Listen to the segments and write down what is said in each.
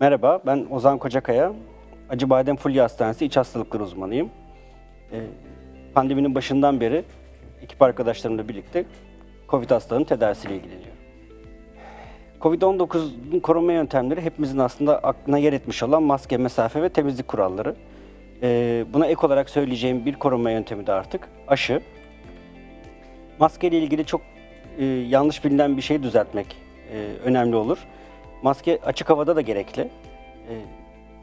Merhaba, ben Ozan Kocakaya. Acıbadem Fulya Hastanesi İç Hastalıkları uzmanıyım. Ee, pandeminin başından beri ekip arkadaşlarımla birlikte COVID hastalığının tedavisiyle ilgileniyorum. Covid-19'un korunma yöntemleri hepimizin aslında aklına yer etmiş olan maske, mesafe ve temizlik kuralları. Ee, buna ek olarak söyleyeceğim bir korunma yöntemi de artık aşı. Maske ile ilgili çok e, yanlış bilinen bir şeyi düzeltmek e, önemli olur. Maske açık havada da gerekli. E,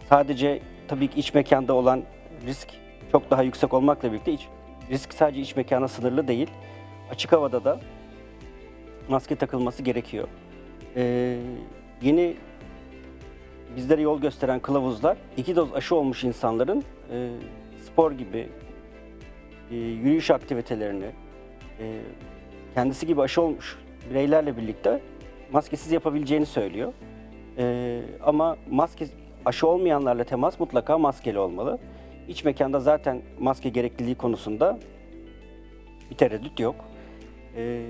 sadece tabii ki iç mekanda olan risk çok daha yüksek olmakla birlikte iç, risk sadece iç mekana sınırlı değil. Açık havada da maske takılması gerekiyor. E, yeni bizlere yol gösteren kılavuzlar iki doz aşı olmuş insanların e, spor gibi e, yürüyüş aktivitelerini e, kendisi gibi aşı olmuş bireylerle birlikte maskesiz yapabileceğini söylüyor. E, ama maske aşı olmayanlarla temas mutlaka maskeli olmalı. İç mekanda zaten maske gerekliliği konusunda bir tereddüt yok. E,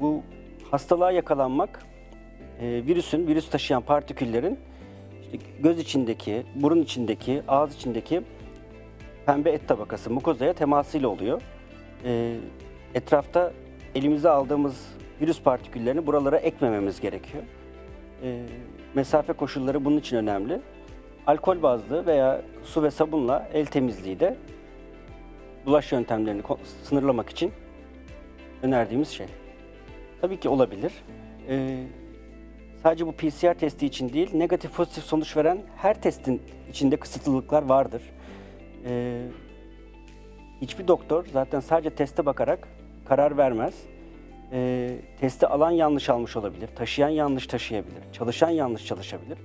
bu hastalığa yakalanmak e, virüsün, virüs taşıyan partiküllerin işte göz içindeki, burun içindeki, ağız içindeki pembe et tabakası mukozaya temasıyla oluyor. E, etrafta elimize aldığımız virüs partiküllerini buralara ekmememiz gerekiyor. E, mesafe koşulları bunun için önemli. Alkol bazlı veya su ve sabunla el temizliği de bulaş yöntemlerini sınırlamak için önerdiğimiz şey. Tabii ki olabilir. Ee, sadece bu PCR testi için değil, negatif pozitif sonuç veren her testin içinde kısıtlılıklar vardır. Ee, hiçbir doktor zaten sadece teste bakarak karar vermez. Ee, testi alan yanlış almış olabilir, taşıyan yanlış taşıyabilir, çalışan yanlış çalışabilir.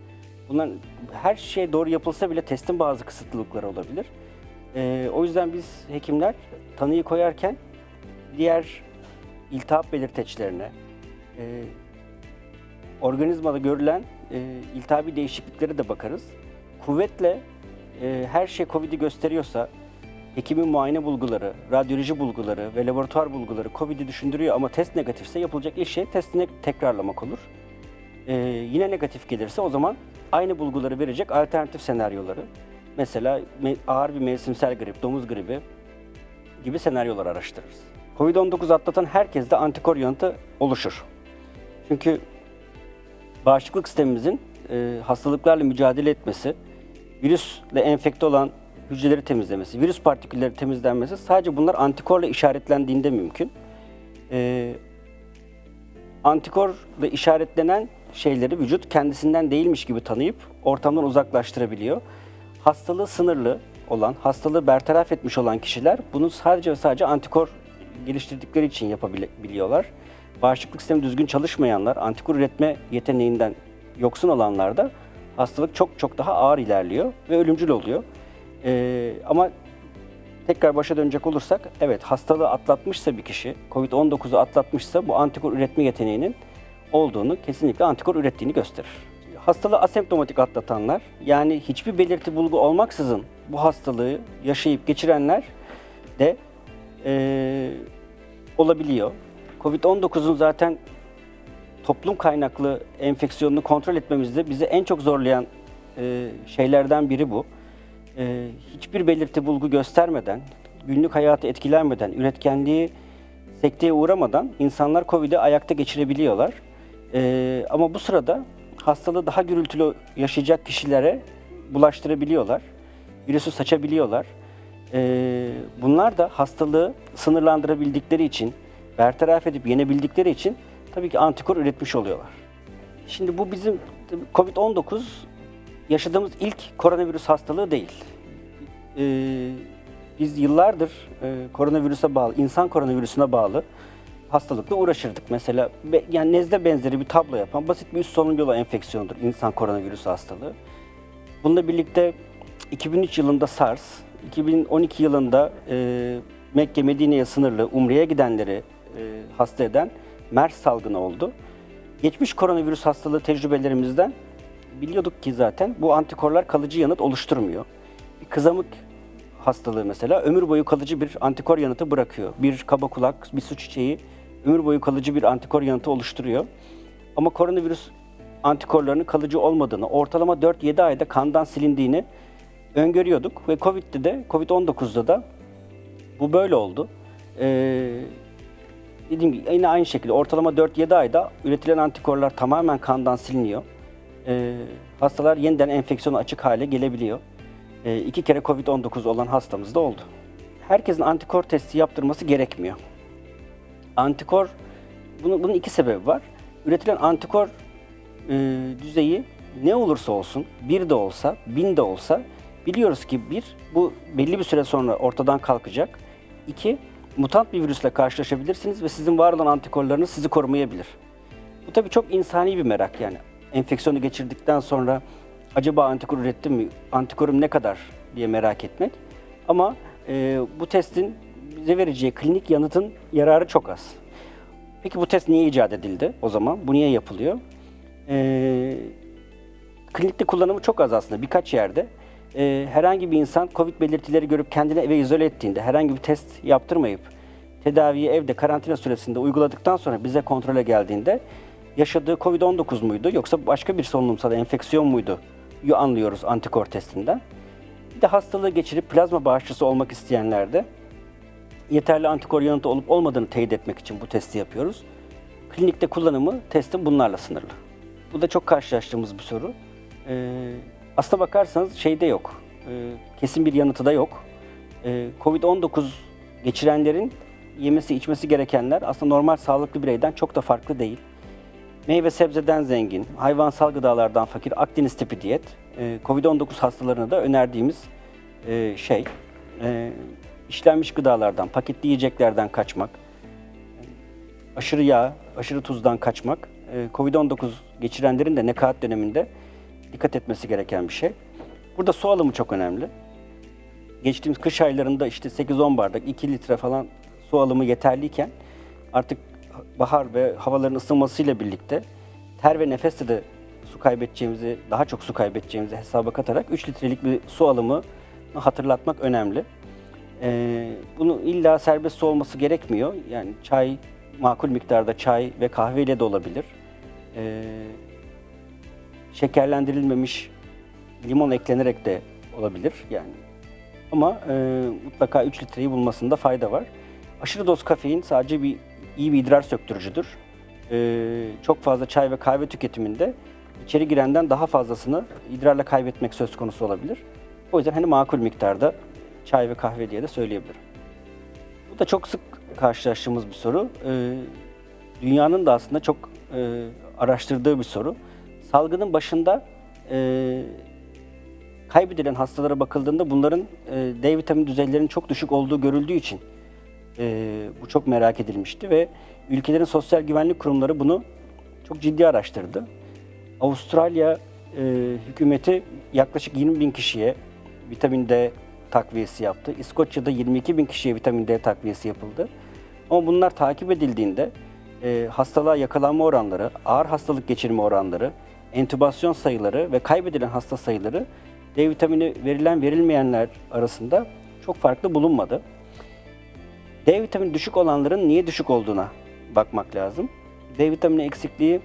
Bunların her şey doğru yapılsa bile testin bazı kısıtlılıkları olabilir. Ee, o yüzden biz hekimler tanıyı koyarken diğer iltihap belirteçlerine, e, organizmada görülen e, iltihabi değişikliklere de bakarız. Kuvvetle e, her şey COVID'i gösteriyorsa, hekimin muayene bulguları, radyoloji bulguları ve laboratuvar bulguları COVID'i düşündürüyor ama test negatifse yapılacak ilk şey testini tekrarlamak olur. E, yine negatif gelirse o zaman aynı bulguları verecek alternatif senaryoları. Mesela me- ağır bir mevsimsel grip, domuz gribi gibi senaryolar araştırırız. Covid-19 atlatan herkeste antikor yanıtı oluşur. Çünkü bağışıklık sistemimizin e, hastalıklarla mücadele etmesi, virüsle enfekte olan hücreleri temizlemesi, virüs partikülleri temizlenmesi sadece bunlar antikorla işaretlendiğinde mümkün. E, antikorla işaretlenen şeyleri vücut kendisinden değilmiş gibi tanıyıp ortamdan uzaklaştırabiliyor. Hastalığı sınırlı olan, hastalığı bertaraf etmiş olan kişiler bunu sadece ve sadece antikor geliştirdikleri için yapabiliyorlar. Bağışıklık sistemi düzgün çalışmayanlar, antikor üretme yeteneğinden yoksun olanlarda hastalık çok çok daha ağır ilerliyor ve ölümcül oluyor. Ee, ama tekrar başa dönecek olursak, evet hastalığı atlatmışsa bir kişi, COVID-19'u atlatmışsa bu antikor üretme yeteneğinin olduğunu, kesinlikle antikor ürettiğini gösterir. Hastalığı asemptomatik atlatanlar, yani hiçbir belirti bulgu olmaksızın bu hastalığı yaşayıp geçirenler de eee, olabiliyor. Covid-19'un zaten toplum kaynaklı enfeksiyonunu kontrol etmemizde bizi en çok zorlayan e, şeylerden biri bu. E, hiçbir belirti bulgu göstermeden, günlük hayatı etkilenmeden, üretkenliği sekteye uğramadan insanlar Covid'i ayakta geçirebiliyorlar. E, ama bu sırada hastalığı daha gürültülü yaşayacak kişilere bulaştırabiliyorlar. Virüsü saçabiliyorlar. E, bunlar da hastalığı sınırlandırabildikleri için, bertaraf edip yenebildikleri için tabii ki antikor üretmiş oluyorlar. Şimdi bu bizim COVID-19 yaşadığımız ilk koronavirüs hastalığı değil. Ee, biz yıllardır e, koronavirüse bağlı, insan koronavirüsüne bağlı hastalıkla uğraşırdık. Mesela be- yani nezle benzeri bir tablo yapan basit bir üst solunum yolu enfeksiyonudur insan koronavirüsü hastalığı. Bununla birlikte 2003 yılında SARS, 2012 yılında e, Mekke Medine'ye sınırlı Umre'ye gidenleri e, hasta eden MERS salgını oldu. Geçmiş koronavirüs hastalığı tecrübelerimizden biliyorduk ki zaten bu antikorlar kalıcı yanıt oluşturmuyor. Bir kızamık hastalığı mesela ömür boyu kalıcı bir antikor yanıtı bırakıyor. Bir kaba kulak, bir su çiçeği ömür boyu kalıcı bir antikor yanıtı oluşturuyor. Ama koronavirüs antikorlarının kalıcı olmadığını, ortalama 4-7 ayda kandan silindiğini öngörüyorduk. Ve Covid'de de, Covid-19'da da bu böyle oldu. Ee, dediğim gibi yine aynı şekilde ortalama 4-7 ayda üretilen antikorlar tamamen kandan siliniyor. Ee, hastalar yeniden enfeksiyona açık hale gelebiliyor. Ee, iki kere Covid-19 olan hastamız da oldu. Herkesin antikor testi yaptırması gerekmiyor. Antikor, bunu, bunun iki sebebi var. Üretilen antikor e, düzeyi ne olursa olsun, bir de olsa, bin de olsa biliyoruz ki bir, bu belli bir süre sonra ortadan kalkacak. İki, mutant bir virüsle karşılaşabilirsiniz ve sizin var olan antikorlarınız sizi korumayabilir. Bu tabii çok insani bir merak yani. Enfeksiyonu geçirdikten sonra acaba antikor ürettim mi, antikorum ne kadar diye merak etmek. Ama e, bu testin bize vereceği klinik yanıtın yararı çok az. Peki bu test niye icat edildi o zaman? Bu niye yapılıyor? Ee, klinikte kullanımı çok az aslında birkaç yerde. Ee, herhangi bir insan COVID belirtileri görüp kendini eve izole ettiğinde, herhangi bir test yaptırmayıp tedaviyi evde karantina süresinde uyguladıktan sonra bize kontrole geldiğinde yaşadığı COVID-19 muydu yoksa başka bir solunumsal enfeksiyon muydu? Anlıyoruz antikor testinden. Bir de hastalığı geçirip plazma bağışçısı olmak isteyenlerde yeterli antikor yanıtı olup olmadığını teyit etmek için bu testi yapıyoruz. Klinikte kullanımı testin bunlarla sınırlı. Bu da çok karşılaştığımız bir soru. Ee, aslına bakarsanız şeyde yok. Ee, kesin bir yanıtı da yok. Ee, Covid-19 geçirenlerin yemesi içmesi gerekenler aslında normal sağlıklı bireyden çok da farklı değil. Meyve sebzeden zengin, hayvansal gıdalardan fakir Akdeniz tipi diyet, e, Covid-19 hastalarına da önerdiğimiz e, şey, e, işlenmiş gıdalardan, paketli yiyeceklerden kaçmak, aşırı yağ, aşırı tuzdan kaçmak, e, Covid-19 geçirenlerin de nekaat döneminde dikkat etmesi gereken bir şey. Burada su alımı çok önemli. Geçtiğimiz kış aylarında işte 8-10 bardak, 2 litre falan su alımı yeterliyken artık bahar ve havaların ısınmasıyla birlikte ter ve nefeste de su kaybedeceğimizi, daha çok su kaybedeceğimizi hesaba katarak 3 litrelik bir su alımı hatırlatmak önemli. Ee, bunu illa serbest su olması gerekmiyor. Yani çay, makul miktarda çay ve kahve ile de olabilir. Ee, şekerlendirilmemiş limon eklenerek de olabilir yani. Ama e, mutlaka 3 litreyi bulmasında fayda var. Aşırı doz kafein sadece bir iyi bir idrar söktürücüdür. Ee, çok fazla çay ve kahve tüketiminde içeri girenden daha fazlasını idrarla kaybetmek söz konusu olabilir. O yüzden hani makul miktarda çay ve kahve diye de söyleyebilirim. Bu da çok sık karşılaştığımız bir soru. Ee, dünyanın da aslında çok e, araştırdığı bir soru. Salgının başında e, kaybedilen hastalara bakıldığında bunların e, D vitamini düzeylerinin çok düşük olduğu görüldüğü için e, bu çok merak edilmişti ve ülkelerin sosyal güvenlik kurumları bunu çok ciddi araştırdı. Avustralya e, hükümeti yaklaşık 20 bin kişiye vitamin D takviyesi yaptı. İskoçya'da 22 bin kişiye vitamin D takviyesi yapıldı. Ama bunlar takip edildiğinde e, hastalığa yakalanma oranları, ağır hastalık geçirme oranları, entübasyon sayıları ve kaybedilen hasta sayıları D vitamini verilen verilmeyenler arasında çok farklı bulunmadı. D vitamini düşük olanların niye düşük olduğuna bakmak lazım. D vitamini eksikliği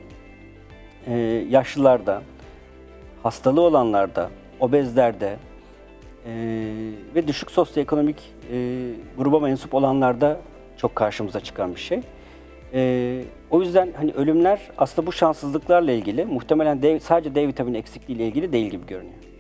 e, yaşlılarda, hastalığı olanlarda, obezlerde e, ve düşük sosyoekonomik e, gruba mensup olanlarda çok karşımıza çıkan bir şey. E, o yüzden hani ölümler aslında bu şanssızlıklarla ilgili muhtemelen D, sadece D vitamini eksikliği ile ilgili değil gibi görünüyor.